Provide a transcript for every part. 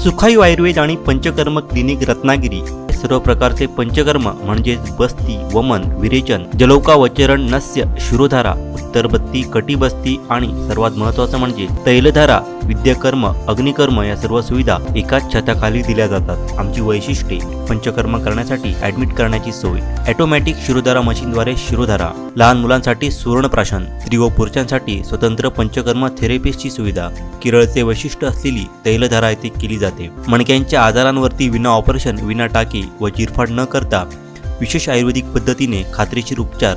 सुखायू आयुर्वेद आणि पंचकर्म क्लिनिक रत्नागिरी. सर्व प्रकारचे पंचकर्म म्हणजेच बस्ती वमन विरेचन जलौका वचरण नस्य शिरोधारा उत्तरबत्ती कटीबस्ती आणि सर्वात महत्त्वाचं म्हणजे तैलधारा विद्याकर्म अग्निकर्म या सर्व सुविधा एकाच छताखाली दिल्या जातात. आमची वैशिष्ट्ये पंचकर्म करण्यासाठी ऍडमिट करण्याची सोय ऑटोमॅटिक शिरोधारा मशीनद्वारे शिरोधारा लहान मुलांसाठी सुवर्णप्राशन स्त्री व पुरुषांसाठी स्वतंत्र पंचकर्म थेरपिस्टची सुविधा केरळचे वैशिष्ट्य असलेली तैलधारा येथे केली जाते. मणक्यांच्या आजारांवरती विना ऑपरेशन विना टाके व चिरफाड न करता विशेष आयुर्वेदिक पद्धतीने खात्रीशीर उपचार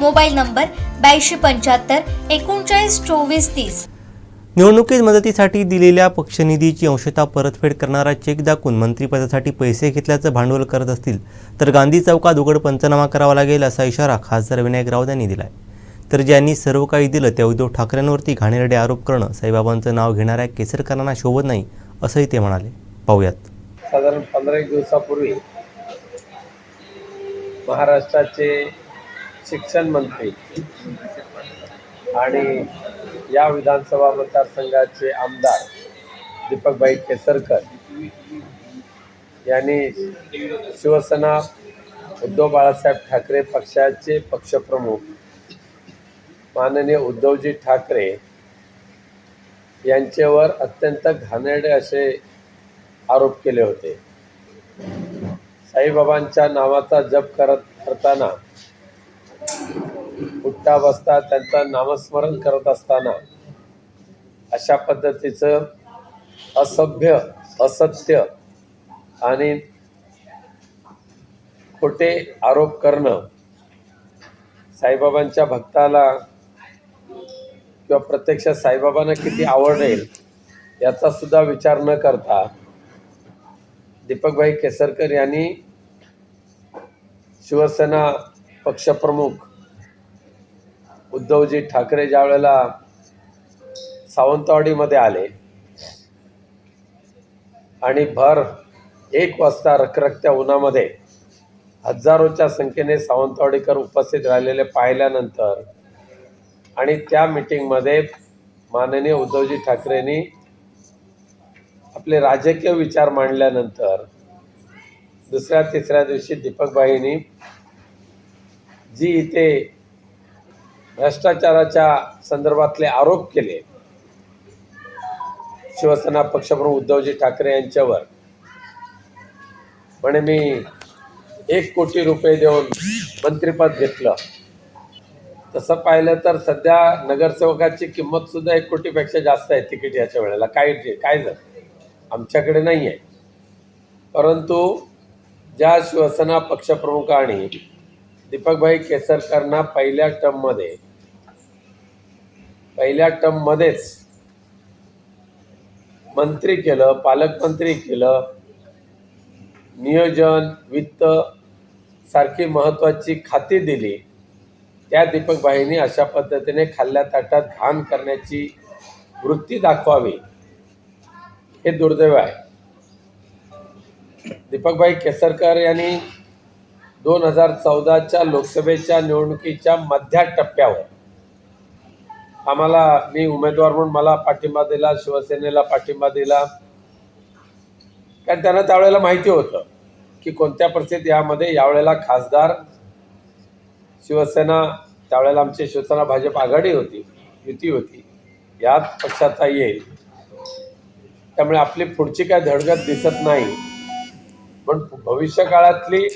मोबाईल नंबर ब्याऐंशी पंच्याहत्तर एकोणचाळीस चोवीस तीस. निवडणुकीत मदतीसाठी दिलेल्या पक्षनिधीची अंशतः परतफेड करणारा चेक दाखवून मंत्रिपदासाठी पैसे घेतल्याचं भांडवल करत असतील तर गांधी चौकात उघड पंचनामा करावा लागेल असा इशारा खासदार विनायक राऊत यांनी दिला आहे तर ज्यांनी सर्व काही दिलं त्या उद्धव ठाकरेंवरती घाणेरडे आरोप करणं साईबाबांचं नाव घेणाऱ्या केसरकरांना शोभत नाही असंही ते म्हणाले. पाहूयात. साधारण पंधरा एक दिवसापूर्वी महाराष्ट्राचे शिक्षण मंत्री. आणि या विधानसभा मतदारसंघाचे आमदार दीपकभाई केसरकर यांनी शिवसेना उद्धव बाळासाहेब ठाकरे पक्षाचे पक्षप्रमुख माननीय उद्धवजी ठाकरे यांच्यावर अत्यंत घाणेरडे असे आरोप केले होते. साईबाबांच्या नावाचा जप करत करताना उठता बसता त्यांचं नामस्मरण करत असताना अशा पद्धतीचं असभ्य असत्य आणि खोटे आरोप करणं साईबाबांच्या भक्ताला किंवा प्रत्यक्ष साईबाबांना किती आवडेल याचा सुद्धा विचार न करता दीपकभाई केसरकर यांनी शिवसेना पक्षप्रमुख उद्धवजी ठाकरे ज्या वेळेला सावंतवाडीमध्ये आले आणि भर एक वाजता रखरखत्या उन्हामध्ये हजारोच्या संख्येने सावंतवाडीकर उपस्थित राहिलेले पाहिल्यानंतर आणि त्या मिटिंगमध्ये माननीय उद्धवजी ठाकरेंनी आपले राजकीय विचार मांडल्यानंतर दुसऱ्या तिसऱ्या दिवशी दीपकबाईंनी जी इथे भ्रष्टाचाराच्या संदर्भातले आरोप केले शिवसेना पक्षप्रमुख उद्धवजी ठाकरे यांच्यावर म्हणे मी एक कोटी रुपये देऊन मंत्रिपद घेतलं. तसं पाहिलं तर सध्या नगरसेवकाची किंमत सुद्धा एक कोटीपेक्षा जास्त आहे तिकीट याच्या वेळेला. काय काय जर आमच्याकडे नाही आहे परंतु ज्या शिवसेना पक्षप्रमुखांनी दीपकभाई केसरकरांना पहिल्या टर्ममध्ये. पहिल्या टर्ममध्येच मंत्री केलं पालकमंत्री केलं. नियोजन वित्त सारखी महत्त्वाची खाती दिली. त्या दीपकबाईंनी अशा पद्धतीने खाल्ल्या ताटात घाण करण्याची वृत्ती दाखवावी. हे दुर्दैव आहे. दीपकभाई केसरकर यांनी दोन हजार चौदाच्या लोकसभेच्या निवडणुकीच्या मध्या टप्प्यावर. आम्हाला मी उमेदवार म्हणून मला पाठिंबा दिला शिवसेनेला पाठिंबा दिला. कारण त्यांना त्यावेळेला माहिती होतं की कोणत्या परिस्थितीत यामध्ये यावेळेला खासदार शिवसेना त्यावेळेला आमची शिवसेना भाजप आघाडी होती युती होती याच पक्षाचा येईल. त्यामुळे आपली पुढची काय धडगत दिसत नाही. पण भविष्य काळातली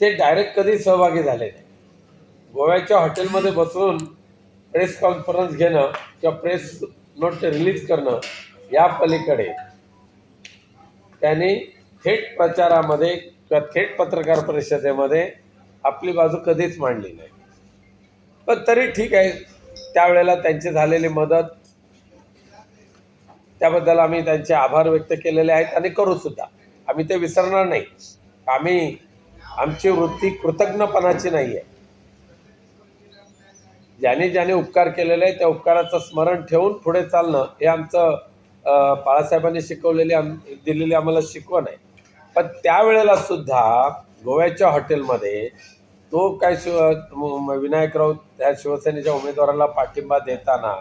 ते डायरेक्ट कधी सहभागी झाले नाही. गोव्याच्या हॉटेलमध्ये बसून प्रेस कॉन्फरन्स घेणं किंवा प्रेस नोट रिलीज करणं या पलीकडे त्यांनी थेट प्रचारामध्ये किंवा थेट पत्रकार परिषदेमध्ये आपली बाजू कधीच मांडली नाही. पण तरी ठीक आहे त्यावेळेला त्यांची झालेली मदत त्याबद्दल आम्ही त्यांचे आभार व्यक्त केलेले आहेत आणि करूसुद्धा. आम्ही ते विसरणार नाही. आम्ही आमची वृत्ती कृतज्ञपणाची नाही आहे ज्याने ज्याने उपकार केलेले आहे त्या उपकाराचं स्मरण ठेवून पुढे चालणं हे आमचं बाळासाहेबांनी शिकवलेली आम दिलेली आम्हाला शिकवण आहे. पण त्यावेळेला सुद्धा गोव्याच्या हॉटेलमध्ये तो काय शिव म- विनायक राऊत त्या शिवसेनेच्या उमेदवाराला पाठिंबा देताना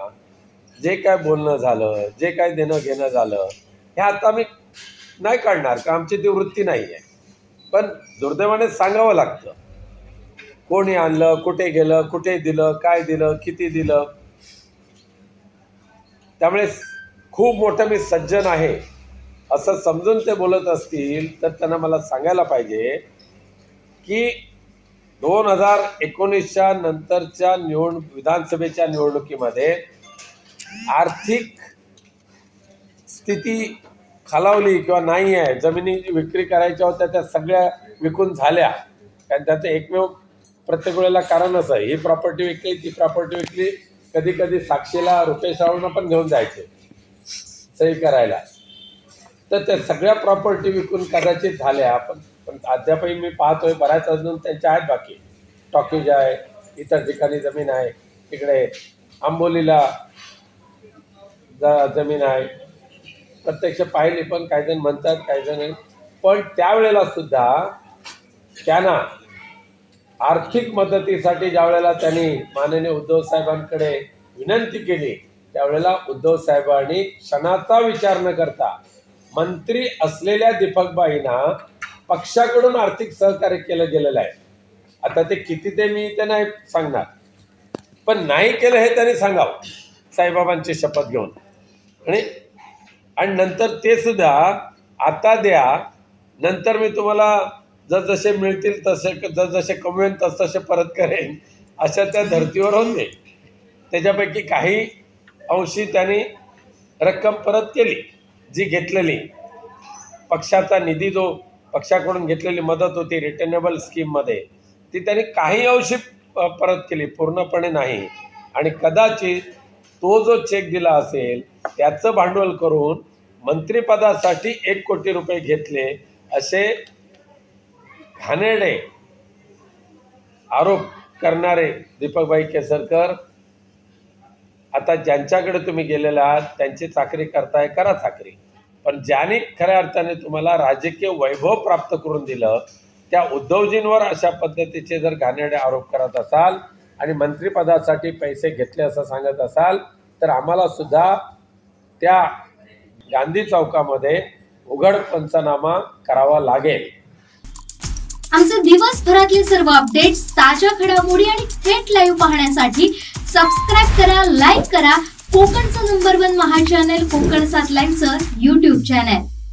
जे काय बोलणं झालं जे काय देणं घेणं झालं हे आता मी नाही काढणार का आमची ती वृत्ती नाही आहे पण दुर्दैवाने सांगावं लागतं. कोणी आणलं कुठे गेलं कुठे दिलं काय दिलं किती दिलं? त्यामुळे खूप मोठं मी सज्जन आहे. असं समजून ते बोलत असतील तर त्यांना मला सांगायला पाहिजे की दोन हजार एकोणीसच्या नंतरच्या निवड विधानसभेच्या निवडणुकीमध्ये आर्थिक स्थिती खालावली किंवा नाही आहे जमिनी विक्री करायच्या होत्या त्या सगळ्या विकून झाल्या. कारण त्याचं एकमेव प्रत्येक वेळेला कारणच आहे. ही प्रॉपर्टी विकली ती प्रॉपर्टी विकली कधी कधी साक्षीला रुपेश रावणं पण घेऊन जायचे. सही करायला. तर त्या सगळ्या प्रॉपर्टी विकून कदाचित झाल्या. पण पण अद्यापही मी पाहतोय बऱ्याच अजून त्यांच्या आहेत बाकी. टॉकीज आहे इतर ठिकाणी जमीन आहे तिकडे आंबोलीला जमीन आहे. प्रत्यक्ष पाहिली पण काही जण म्हणतात काही जण नाही. पण त्यावेळेला सुद्धा त्यांना आर्थिक मदतीसाठी ज्या वेळेला त्यांनी माननीय उद्धव साहेबांकडे विनंती केली त्यावेळेला उद्धव साहेबांनी क्षणाचा विचार न करता मंत्री असलेल्या दीपकबाईंना पक्षाकडून आर्थिक सहकार्य केलं गेलेलं आहे. आता ते किती ते मी ते नाही सांगणार. पण नाही केलं हे त्यांनी सांगावं साईबाबांची शपथ घेऊन. आणि आणि नंतर ते सुद्धा आता द्या. नंतर मी तुम्हाला जसजसे मिळतील तसे जसजसे कमवेन तसतसे परत करेन अशा त्या धर्तीवर जाईल. त्याच्यापैकी काही अंशी त्यांनी रक्कम परत केली जी घेतलेली. पक्षाचा निधी जो पक्षाकडून घेतलेली मदत होती रिटर्नेबल स्कीममध्ये ती त्यांनी काही अंशी प- परत केली पूर्णपणे नाही. आणि कदाचित तो जो चेक दिला असेल त्याचं भांडवल करून मंत्रिपदासाठी एक कोटी रुपये घेतले असे घाणेरडे आरोप करणारे दीपकभाई केसरकर आता ज्यांच्याकडे तुम्ही गेलेला आहात त्यांची चाकरी करताय करा चाकरी. पण ज्याने खऱ्या अर्थाने तुम्हाला राजकीय वैभव प्राप्त करून दिलं त्या उद्धवजींवर अशा पद्धतीचे जर घाणेरडे आरोप करत असाल आणि मंत्रिपदासाठी पैसे घेतले असं सांगत असाल तर आम्हाला सुद्धा त्या गांधी चौकामध्ये उघड पंचनामा करावा लागेल. आमचे दिवसभरातले सर्व अपडेट्स ताज्या घडामोडी आणि थेट लाईव्ह पाहण्यासाठी सबस्क्राईब करा लाईक करा. कोकणचं number one Maha channel Konkan सात लाईनचं युट्यूब चॅनल